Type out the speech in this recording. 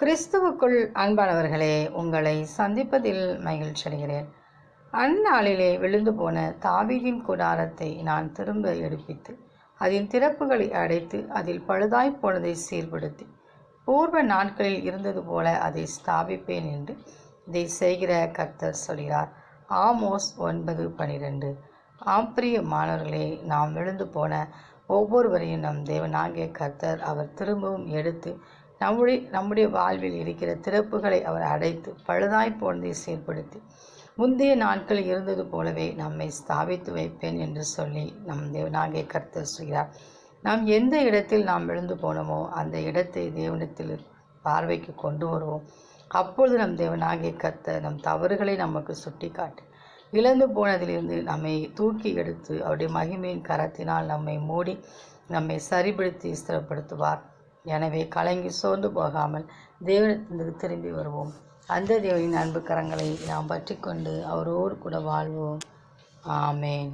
கிறிஸ்துவுக்குள் அன்பானவர்களே உங்களை சந்திப்பதில் மகிழ்ச்சி அடைகிறேன். அந்நாளிலே விழுந்து போன தாவீதின் குடாரத்தை நான் திரும்ப எடுப்பித்து அதன் திறப்புகளை அடைத்து அதில் பழுதாய் போனதை சீர்படுத்தி பூர்வ நாட்களில் இருந்தது போல அதை ஸ்தாபிப்பேன் என்று இதை செய்கிற கர்த்தர் சொல்கிறார். ஆமோஸ் ஒன்பது பனிரெண்டு. ஆப்பிரிய மாணவர்களே நாம் விழுந்து போன ஒவ்வொருவரையும் நம் தேவனாகிய கர்த்தர் அவர் திரும்பவும் எடுத்து நம்முடைய நம்முடைய வாழ்வில் இருக்கிற திறப்புகளை அவர் அடைத்து பழுதாய் போனதை சீர்படுத்தி முந்தைய நாட்களில் இருந்தது போலவே நம்மை ஸ்தாபித்து வைப்பேன் என்று சொல்லி நம் தேவனாகிய கர்த்தர் செய்கிறார் நாம் எந்த இடத்தில் நாம் விழுந்து போனோமோ அந்த இடத்தை தேவனத்தில் பார்வைக்கு கொண்டு வருவோம். அப்பொழுது நம் தேவனாகிய கர்த்தர் நம் தவறுகளை நமக்கு சுட்டி காட்டு இழந்து போனதிலிருந்து நம்மை தூக்கி எடுத்து அவருடைய மகிமையின் கரத்தினால் நம்மை மூடி நம்மை சரிபடுத்தி ஸ்திரப்படுத்துவார். எனவே கலங்கி சோர்ந்து போகாமல் தேவனத்திற்கு திரும்பி வருவோம். அந்த தேவனின் அன்பு கரங்களை நாம் பற்றி கொண்டு அவரோடு கூட வாழ்வோம். ஆமேன்.